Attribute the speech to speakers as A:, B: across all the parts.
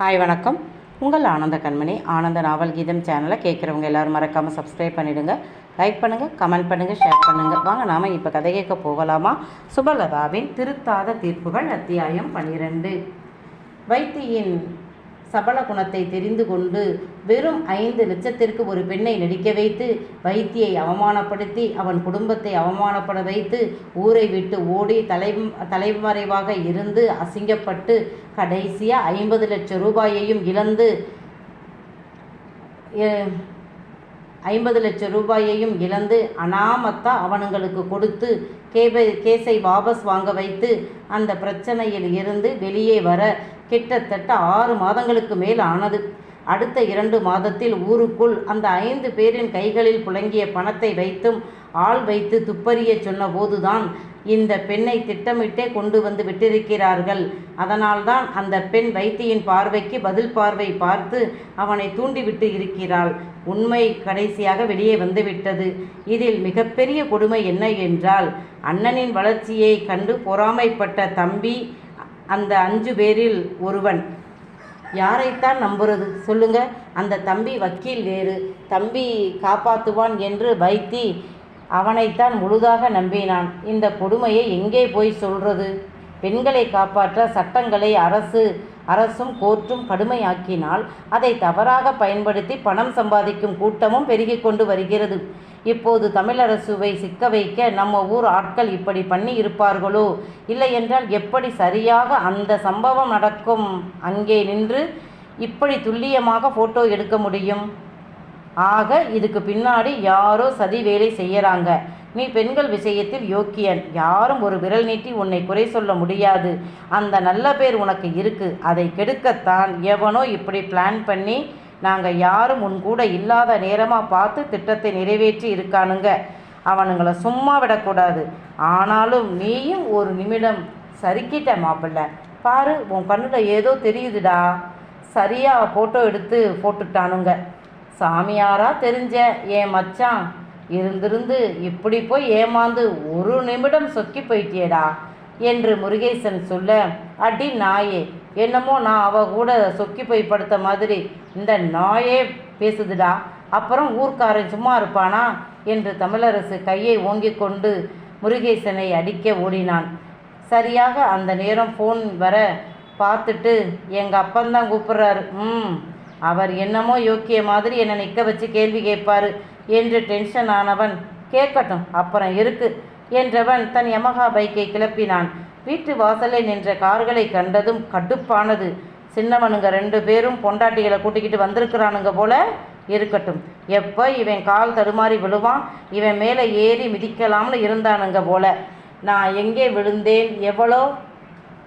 A: Hi வணக்கம். உங்கள் ஆனந்த கண்மணி. ஆனந்த நாவல் கீதம் சேனலை கேட்குறவங்க எல்லோரும் மறக்காமல் சப்ஸ்கிரைப் பண்ணிவிடுங்க லைக் பண்ணுங்கள் கமெண்ட் பண்ணுங்கள் ஷேர் பண்ணுங்கள் வாங்க நாம் இப்போ கதை கேட்க போகலாமா? சுபலதாவின் திருத்தாத தீர்ப்புகள் அத்தியாயம் பன்னிரெண்டு வைத்தியின் சபல குணத்தை தெரிந்து கொண்டு வெறும் ஐந்து லட்சத்திற்கு ஒரு பெண்ணை நடிக்க வைத்து வைத்தியை அவமானப்படுத்தி அவன் குடும்பத்தை அவமானப்பட வைத்து ஊரை விட்டு ஓடி தலை தலைமறைவாக இருந்து அசிங்கப்பட்டு கடைசியாக ஐம்பது லட்சம் ரூபாயையும் இழந்து ஐம்பது லட்சம் ரூபாயையும் இழந்து அனாமத்தா அவனுங்களுக்கு கொடுத்து கேபை கேஸை வாபஸ் வாங்க வைத்து அந்த பிரச்சனையில் இருந்து வெளியே வர கிட்டத்தட்ட ஆறு மாதங்களுக்கு மேல் ஆனது. அடுத்த இரண்டு மாதத்தில் ஊருக்குள் அந்த ஐந்து பேரின் கைகளில் புழங்கிய பணத்தை வைத்தும் ஆள் வைத்து துப்பறிய சொன்னபோதுதான் இந்த பெண்ணை திட்டமிட்டே கொண்டு வந்து விட்டிருக்கிறார்கள். அதனால்தான் அந்த பெண் வைத்தியின் பார்வைக்கு பதில் பார்வை பார்த்து அவனை தூண்டிவிட்டு இருக்கிறாள். உண்மை கடைசியாக வெளியே வந்துவிட்டது. இதில் மிகப்பெரிய கொடுமை என்ன என்றால் அண்ணனின் வளர்ச்சியை கண்டு பொறாமைப்பட்ட தம்பி அந்த அஞ்சு பேரில் ஒருவன். யாரைத்தான் நம்புறது? சொல்லுங்க. அந்த தம்பி வக்கீல் வேறு. தம்பி காப்பாற்றுவான் என்று வைத்தி அவனைத்தான் முழுதாக நம்பினான். இந்த கொடுமையை எங்கே போய் சொல்றது? பெண்களை காப்பாற்ற சட்டங்களை அரசு அரசும் கோர்ட்டும் கடுமையாக்கினால் அதை தவறாக பயன்படுத்தி பணம் சம்பாதிக்கும் கூட்டமும் பெருகிக் கொண்டு வருகிறது. இப்போது தமிழரசுவை சிக்க வைக்க நம்ம ஊர் ஆட்கள் இப்படி பண்ணி இருப்பார்களோ இல்லை என்றால் எப்படி சரியாக அந்த சம்பவம் நடக்கும்? அங்கே நின்று இப்படி துல்லியமாக ஃபோட்டோ எடுக்க முடியும்? ஆக இதுக்கு பின்னாடி யாரோ சதி வேலை செய்யறாங்க. நீ பெண்கள் விஷயத்தில் யோக்கியன். யாரும் ஒரு விரல் நீட்டி உன்னை குறை சொல்ல முடியாது. அந்த நல்ல பேர் உனக்கு இருக்கு. அதை கெடுக்கத்தான் எவனோ இப்படி பிளான் பண்ணி நாங்கள் யாரும் உன் கூட இல்லாத நேரமாக பார்த்து திட்டத்தை நிறைவேற்றி இருக்கானுங்க. அவனுங்களை சும்மா விடக்கூடாது. ஆனாலும் நீயும் ஒரு நிமிடம் சறுக்கிட்ட மாப்பிள்ள. பாரு உன் கண்ணில் ஏதோ தெரியுதுடா. சரியாக ஃபோட்டோ எடுத்து போட்டுட்டானுங்க. சாமியாரா தெரிஞ்ச என் மச்சான் இருந்திருந்து இப்படி போய் ஏமாந்து ஒரு நிமிடம் சொக்கி போயிட்டியடா? என்று முருகேசன் சொல்ல அடி நாயே என்னமோ நான் அவ கூட சொக்கி போய் படுத்த மாதிரி இந்த நாயே பேசுதுடா. அப்புறம் ஊர்க்காரன் சும்மா இருப்பானா? என்று தமிழரசு கையை ஓங்கிக் கொண்டு முருகேசனை அடிக்க ஓடினான். சரியாக அந்த நேரம் ஃபோன் வர பார்த்துட்டு எங்கள் அப்பந்தான் கூப்பிட்றாரு. ம் அவர் என்னமோ யோக்கிய மாதிரி என்னை நிற்க வச்சு கேள்வி கேட்பார் என்று டென்ஷன் ஆனவன் கேட்கட்டும் அப்புறம் இருக்கு என்றவன் தன் யமகா பைக்கை கிளப்பினான். வீட்டு வாசலில் நின்ற கார்களை கண்டதும் கடுப்பானது. சின்னவனுங்க ரெண்டு பேரும் பொண்டாட்டிகளை கூட்டிக்கிட்டு வந்திருக்கிறானுங்க போல இருக்கட்டும். எப்போ இவன் கால் தடுமாறி விழுவான்? இவன் மேலே ஏறி மிதிக்கலாம்னு இருந்தானுங்க போல. நான் எங்கே விழுந்தேன்? எவ்வளோ?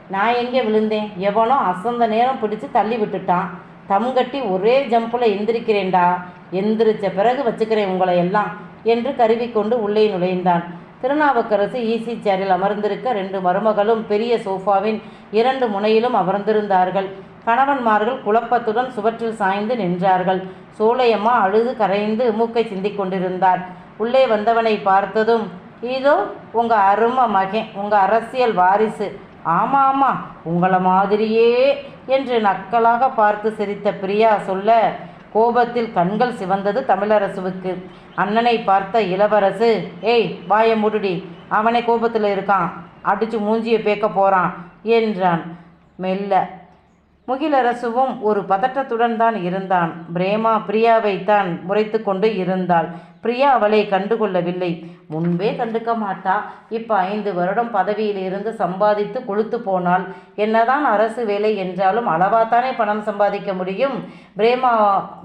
A: நான் எங்கே விழுந்தேன்? எவனோ அசந்த நேரம் பிடிச்சு தள்ளி விட்டுட்டான். தம்கட்டி ஒரே ஜம்பில் எந்திரிக்கிறேன்டா. எந்திரிச்ச பிறகு வச்சுக்கிறேன் உங்களை எல்லாம் என்று கருவிக்கொண்டு உள்ளே நுழைந்தான். திருநாவுக்கரசு ஈசி சேரில் அமர்ந்திருக்க ரெண்டு மருமகளும் பெரிய சோஃபாவின் இரண்டு முனையிலும் அமர்ந்திருந்தார்கள். கணவன்மார்கள் குழப்பத்துடன் சுவற்றில் சாய்ந்து நின்றார்கள். சோலையம்மா அழுது கரைந்து மூக்கை சிந்திக் கொண்டிருந்தார். உள்ளே வந்தவனை பார்த்ததும் இதோ உங்க அருமை மகன் உங்க அரசியல் வாரிசு. ஆமா ஆமா உங்களை மாதிரியே என்று நக்கலாக பார்த்து சிரித்த பிரியா சொல்ல கோபத்தில் கண்கள் சிவந்தது தமிழரசுவுக்கு. அண்ணனை பார்த்த இளவரசு ஏய் வாய முடுடி அவனை கோபத்தில் இருக்கான். அடிச்சு மூஞ்சியை பேக்க போகிறான் என்றான். மெல்ல முகிலரசுவும் ஒரு பதட்டத்துடன் தான் இருந்தான். பிரேமா பிரியாவை தான் முறைத்து கொண்டு இருந்தாள். பிரியா அவளை கண்டுகொள்ளவில்லை. முன்பே கண்டுக்க மாட்டா. இப்போ ஐந்து வருடம் பதவியில் இருந்து சம்பாதித்து கொழுத்து போனால் என்னதான் அரசு வேலை என்றாலும் அளவாத்தானே பணம் சம்பாதிக்க முடியும்? பிரேமா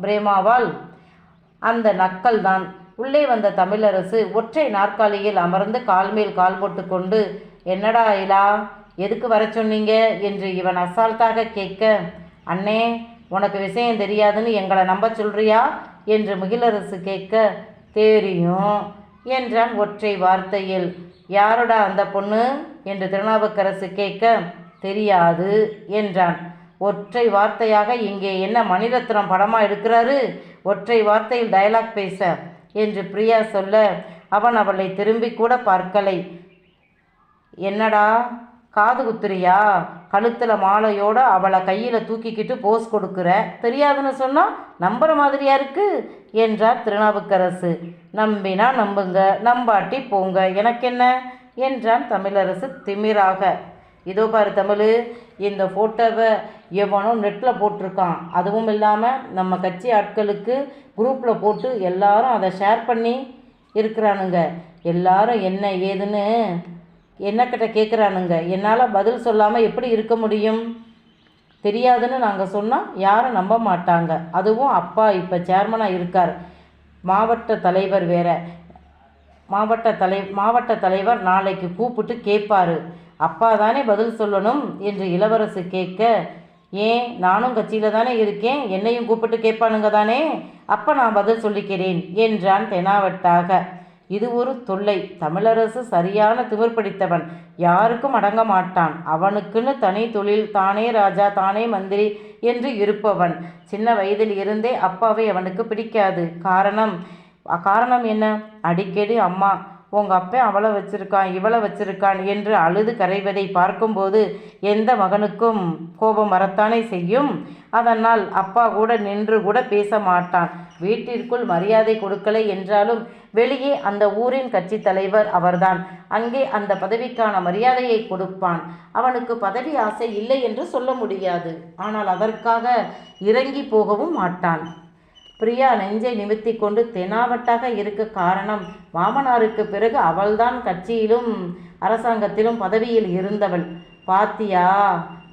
A: பிரேமாவால் அந்த நக்கல் தான் உள்ளே வந்த தமிழரசு ஒற்றை நாற்காலியில் அமர்ந்து கால் மேல் கால் போட்டுக்கொண்டு என்னடா இலா? எதுக்கு வர சொன்னீங்க? என்று இவன் அசால்ட்டாக கேட்க அண்ணே உனக்கு விஷயம் தெரியாதுன்னு எங்களை நம்ப சொல்றியா? என்று முகிலரசு கேட்க தெரியும் என்றான் ஒற்றை வார்த்தையில். யாரோடா அந்த பொண்ணு? என்று திருநாவுக்கரசு கேட்க தெரியாது என்றான். ஒற்றை வார்த்தையாக இங்கே என்ன மணிரத்னம் படமாக எடுக்கிறாரு? ஒற்றை வார்த்தையில் டயலாக் பேச என்று பிரியா சொல்ல அவன் அவளை திரும்பி கூட பார்க்கலை. என்னடா? காது குத்துறியா? கழுத்தில் மாலையோட அவளை கையில் தூக்கிக்கிட்டு போஸ் கொடுக்குற. தெரியாதுன்னு சொன்னால் நம்புற மாதிரியா இருக்கு? என்றார் திருநாவுக்கரசு. நம்பினா நம்புங்க நம்பாட்டி போங்க எனக்கென்ன? என்றான் தமிழரசு திமிராக. இதோ பாரு தமிழ் இந்த ஃபோட்டோவை எவனோ நெட்டில் போட்டிருக்கான். அதுவும் இல்லாமல் நம்ம கட்சி ஆட்களுக்கு குரூப்பில் போட்டு எல்லாரும் அதை ஷேர் பண்ணி இருக்கிறானுங்க. எல்லாரும் என்ன ஏதுன்னு என்னக்கிட்ட கேட்குறானுங்க என்னால் பதில் சொல்லாமல் எப்படி இருக்க முடியும்? தெரியாதுன்னு நாங்கள் சொன்னால் யாரும் நம்ப மாட்டாங்க. அதுவும் அப்பா இப்போ சேர்மனாக இருக்கார். மாவட்ட தலைவர் வேற. மாவட்ட தலை மாவட்ட தலைவர் நாளைக்கு கூப்பிட்டு கேட்பாரு அப்பா தானே பதில் சொல்லணும் என்று இளவரசு கேட்க ஏன்? நானும் கட்சியில் தானே இருக்கேன். என்னையும் கூப்பிட்டு கேட்பானுங்க தானே? அப்போ நான் பதில் சொல்லிக்கிறேன் என்றான் தெனாவட்டாக. இது ஒரு தொல்லை. தமிழரசு சரியான திமிர் பிடித்தவன். யாருக்கும் அடங்க மாட்டான். அவனுக்குன்னு தனி தொழில் தானே ராஜா தானே மந்திரி என்று இருப்பவன். சின்ன வயதில் இருந்தே அப்பாவை அவனுக்கு பிடிக்காது. காரணம் காரணம் என்ன? அடிக்கடி அம்மா உங்க அப்பா அவளை வச்சிருக்கான் இவளை வச்சிருக்கான் என்று அழுது கரைவதை பார்க்கும்போது எந்த மகனுக்கும் கோபம் வரத்தானே செய்யும்? அதனால் அப்பா கூட நின்று கூட பேச மாட்டான். வீட்டிற்குள் மரியாதை கொடுக்கலை என்றாலும் வெளியே அந்த ஊரின் கட்சி தலைவர் அவர்தான். அங்கே அந்த பதவிக்கான மரியாதையை கொடுப்பான். அவனுக்கு பதவி ஆசை இல்லை என்று சொல்ல முடியாது. ஆனால் அதற்காக இறங்கி போகவும் மாட்டான். பிரியா நெஞ்சை நிமித்தி கொண்டு தெனாவட்டாக இருக்க காரணம் மாமனாருக்கு பிறகு அவள்தான் கட்சியிலும் அரசாங்கத்திலும் பதவியில் இருந்தவள். பாத்தியா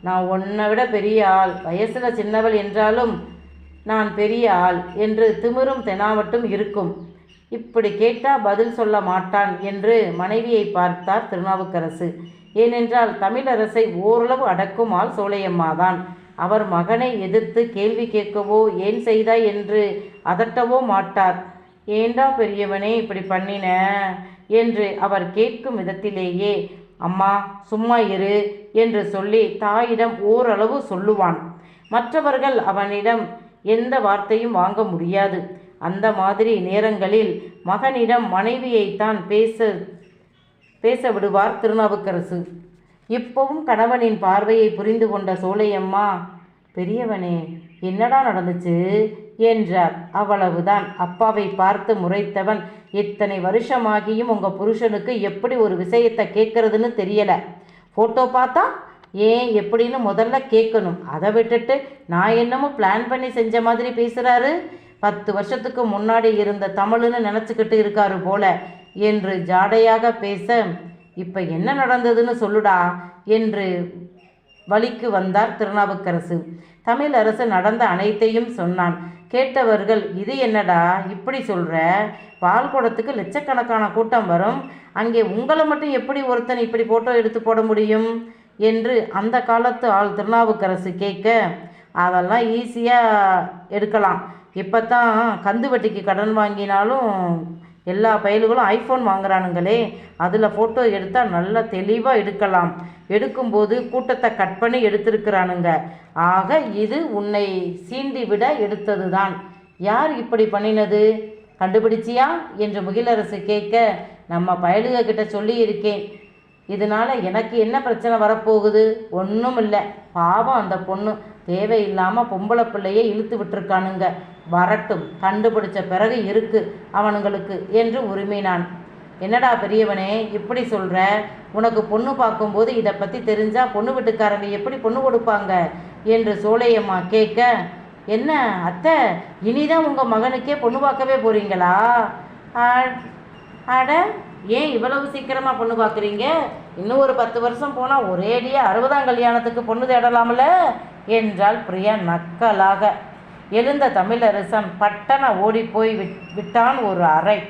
A: நான் உன்னை விட பெரிய ஆள். வயசில் சின்னவள் என்றாலும் நான் பெரிய ஆள் என்று திமிரும் தெனாவட்டும் இருக்கும். இப்படி கேட்டால் பதில் சொல்ல மாட்டான் என்று மனைவியை பார்த்தார் திருநாவுக்கரசு. ஏனென்றால் தமிழரசை ஓரளவு அடக்கும் ஆள் சோலையம்மாதான் அவர் மகனை எதிர்த்து கேள்வி கேட்கவோ ஏன் செய்தாய் என்று அதட்டவோ மாட்டார். ஏண்டா பெரியவனே இப்படி பண்ணின என்று அவர் கேட்கும் விதத்திலேயே அம்மா சும்மா இரு என்று சொல்லி தாயிடம் ஓரளவு சொல்லுவான். மற்றவர்கள் அவனிடம் எந்த வார்த்தையும் வாங்க முடியாது. அந்த மாதிரி நேரங்களில் மகனிடம் மனைவியைத்தான் பேச பேச விடுவார் திருநாவுக்கரசு. இப்பவும் கணவனின் பார்வையை புரிந்து கொண்ட சோலையம்மா பெரியவனே என்னடா நடந்துச்சு? என்றார். அவ்வளவுதான். அப்பாவை பார்த்து முறைத்தவன் இத்தனை வருஷமாகியும் உங்கள் புருஷனுக்கு எப்படி ஒரு விஷயத்தை கேட்கறதுன்னு தெரியலை. ஃபோட்டோ பார்த்தா ஏன் எப்படின்னு முதல்ல கேட்கணும். அதை விட்டுட்டு நான் என்னமோ பிளான் பண்ணி செஞ்ச மாதிரி பேசுகிறாரு பத்து வருஷத்துக்கு முன்னாடி இருந்த தமிழ்னு நினச்சிக்கிட்டு இருக்காரு போல என்று ஜாடையாக பேச இப்போ என்ன நடந்ததுன்னு சொல்லுடா என்று வழிக்கு வந்தார் திருநாவுக்கரசு. தமிழரசு நடந்த அனைத்தையும் சொன்னான். கேட்டவர்கள் இது என்னடா இப்படி சொல்கிற பால்குடத்துக்கு லட்சக்கணக்கான கூட்டம் வரும். அங்கே உங்களை மட்டும் எப்படி ஒருத்தன் இப்படி ஃபோட்டோ எடுத்து போட முடியும்? என்று அந்த காலத்து ஆள் திருநாவுக்கரசு கேட்க அதெல்லாம் ஈஸியாக எடுக்கலாம். இப்போ தான் கந்து வட்டிக்கு கடன் வாங்கினாலும் எல்லா பயல்களும் ஐஃபோன் வாங்குறானுங்களே. அதில் ஃபோட்டோ எடுத்தால் நல்லா தெளிவாக எடுக்கலாம். எடுக்கும்போது கூட்டத்தை கட் பண்ணி எடுத்திருக்கிறானுங்க. ஆக இது உன்னை சீண்டி விட எடுத்தது தான் யார் இப்படி பண்ணினது? கண்டுபிடிச்சியா? என்று முகிலரசு கேட்க நம்ம பயலுக கிட்ட சொல்லி இருக்கேன் இதனால் எனக்கு என்ன பிரச்சனை வரப்போகுது? ஒன்றும் இல்லை பாவம் அந்த பொண்ணு. தேவையில்லாமல் பொம்பளை பிள்ளையை இழுத்து விட்டுருக்கானுங்க. வரட்டும். கண்டுபிடிச்ச பிறகு இருக்கு அவனுங்களுக்கு என்று உரிமைனான். என்னடா பெரியவனே இப்படி சொல்கிற உனக்கு பொண்ணு பார்க்கும்போது இதை பற்றி தெரிஞ்சால் பொண்ணு வீட்டுக்காரங்க எப்படி பொண்ணு கொடுப்பாங்க? என்று சோலையம்மா கேட்க என்ன அத்தை இனிதான் உங்கள் மகனுக்கே பொண்ணு பார்க்கவே போகிறீங்களா அ- அட ஏன் இவ்வளவு சீக்கிரமாக பொண்ணு பார்க்குறீங்க இன்னும் ஒரு பத்து வருஷம் போனால் ஒரேடியாக அறுபதாம் கல்யாணத்துக்கு பொண்ணு தேடலாம்ல? என்றாள் பிரியா நக்கலாக. எழுந்த தமிழரசன் பட்டன ஓடிப்போய் விட் விட்டான் ஒரு அறை.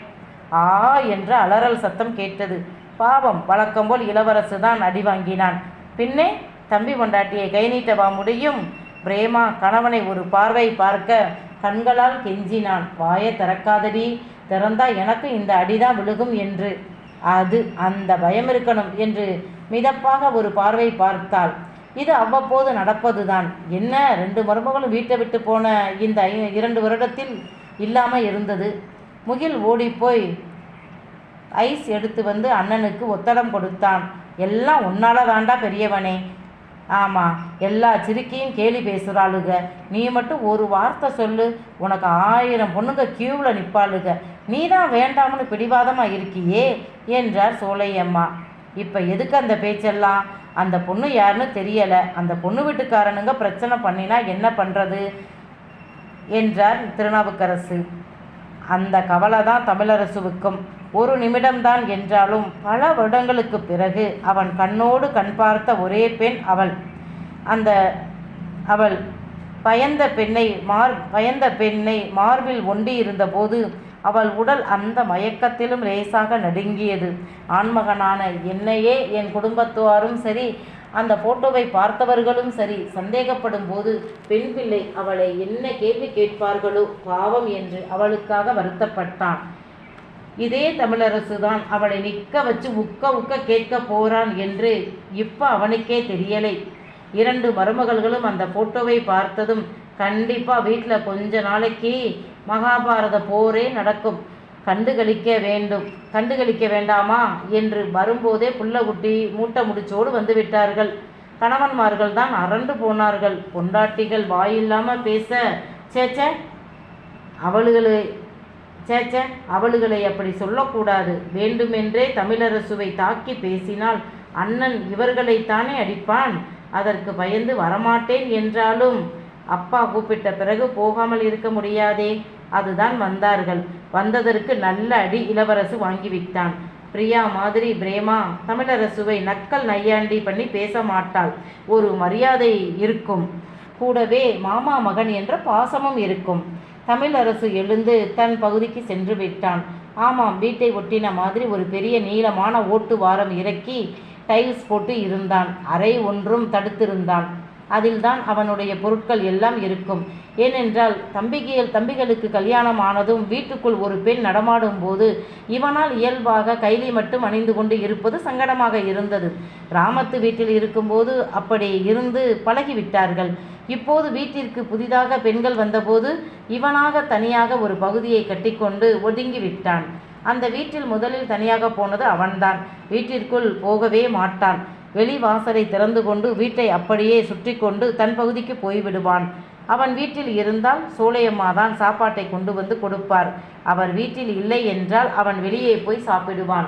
A: ஆ என்ற அலறல் சத்தம் கேட்டது. பாவம் வழக்கம்போல் இளவரசு தான் அடி வாங்கினான். பின்னே தம்பி பொண்டாட்டியை கை நீட்டவா முடியும்? பிரேமா கணவனை ஒரு பார்வை பார்க்க கண்களால் கெஞ்சினான். வாயை திறக்காதடி. திறந்தா எனக்கு இந்த அடிதான் விழுகும் என்று. அது அந்த பயம் இருக்கணும் என்று மிதப்பாக ஒரு பார்வை பார்த்தாள். இது அவ்வப்போது நடப்பதுதான். என்ன? ரெண்டு மருமகளும் வீட்டை விட்டு போன இந்த ஐ- இரண்டு வருடத்தில் இல்லாமல் இருந்தது. முகில் ஓடிப்போய் ஐஸ் எடுத்து வந்து அண்ணனுக்கு ஒத்தடம் கொடுத்தான். எல்லாம் உன்னால தாண்டா பெரியவனே. ஆமாம் எல்லா சிறுக்கியும் கேலி பேசுகிறாளுக நீ மட்டும் ஒரு வார்த்தை சொல்லு. உனக்கு ஆயிரம் பொண்ணுங்க கியூவில் நிற்பாளுக நீ தான் வேண்டாம்னு பிடிவாதமாக இருக்கியே என்றார் சோலையம்மா. இப்போ எதுக்கு அந்த பேச்செல்லாம்? அந்த பொண்ணு யாருன்னு தெரியலை. அந்த பொண்ணு வீட்டுக்காரனுங்க பிரச்சனை பண்ணினா என்ன பண்ணுறது என்றார் திருநாவுக்கரசு. அந்த கவலை தான் தமிழரசுவுக்கும். ஒரு நிமிடம்தான் என்றாலும் பல வருடங்களுக்கு பிறகு அவன் கண்ணோடு கண் பார்த்த ஒரே பெண் அவள். அந்த அவள் பயந்த பெண்ணை மார் பயந்த பெண்ணை மார்பில் ஒண்டி இருந்தபோது அவள் உடல் அந்த மயக்கத்திலும் லேசாக நடுங்கியது. ஆண்மகனான என்னையே என் குடும்பத்துவாரும் சரி அந்த போட்டோவை பார்த்தவர்களும் சரி சந்தேகப்படும் போது பெண் பிள்ளை அவளை என்ன கேள்வி கேட்பார்களோ பாவம் என்று அவளுக்காக வருத்தப்பட்டான். இதே தமிழரசு தான் அவளை நிற்க வச்சு உக்க உக்க கேட்க போறான் என்று இப்போ அவனுக்கே தெரியலை. இரண்டு மருமகள்களும் அந்த போட்டோவை பார்த்ததும் கண்டிப்பாக வீட்டில் கொஞ்ச நாளைக்கு மகாபாரத போரே நடக்கும். கண்டுகளிக்க வேண்டும். கண்டுகளிக்க வேண்டாமா? என்று வரும்போதே புள்ளகுட்டி மூட்டை முடிச்சோடு வந்து விட்டார்கள். கணவன்மார்கள் தான் அரண்டு போனார்கள். பொண்டாட்டிகள் வாயில்லாமல் பேச. சேச்சே அவளுகளை சேச்சே அவளுகளை அப்படி சொல்லக்கூடாது. வேண்டுமென்றே தமிழரசுவை தாக்கி பேசினால் அண்ணன் இவர்களைத்தானே அடிப்பான். அதற்கு பயந்து வரமாட்டேன் என்றாலும் அப்பா கூப்பிட்ட பிறகு போகாமல் இருக்க முடியாதே. அதுதான் வந்தார்கள். வந்ததற்கு நல்ல அடி இளவரசு வாங்கிவிட்டான். பிரியா மாதிரி பிரேமா தமிழரசுவை நக்கல் நையாண்டி பண்ணி பேச மாட்டாள். ஒரு மரியாதை இருக்கும். கூடவே மாமா மகன் என்ற பாசமும் இருக்கும். தமிழரசு எழுந்து தன் பகுதிக்கு சென்று விட்டான். ஆமாம் வீட்டை ஒட்டின மாதிரி ஒரு பெரிய நீளமான ஓட்டு வாரம் இறக்கி டைல்ஸ் போட்டு இருந்தான். அறை ஒன்றும் தடுத்திருந்தான். அதில்தான் அவனுடைய பொருட்கள் எல்லாம் இருக்கும். ஏனென்றால் தம்பிகள் தம்பிகளுக்கு கல்யாணம் ஆனதும் வீட்டுக்குள் ஒரு பெண் நடமாடும் போது இவனால் இயல்பாக கைலி மட்டும் அணிந்து கொண்டு இருப்பது சங்கடமாக இருந்தது. கிராமத்து வீட்டில் இருக்கும்போது அப்படி இருந்து பழகிவிட்டார்கள். இப்போது வீட்டிற்கு புதிதாக பெண்கள் வந்தபோது இவனாக தனியாக ஒரு பகுதியை கட்டிக்கொண்டு ஒதுங்கி விட்டான் அந்த வீட்டில் முதலில் தனியாக போனது அவன்தான். வீட்டிற்குள் போகவே மாட்டான். வெளிவாசலை திறந்து கொண்டு வீட்டை அப்படியே சுற்றி கொண்டு தன் பகுதிக்கு போய்விடுவான் அவன் வீட்டில் இருந்தால் சோலையம்மா தான் சாப்பாட்டை கொண்டு வந்து கொடுப்பார். அவர் வீட்டில் இல்லை என்றால் அவன் வெளியே போய் சாப்பிடுவான்.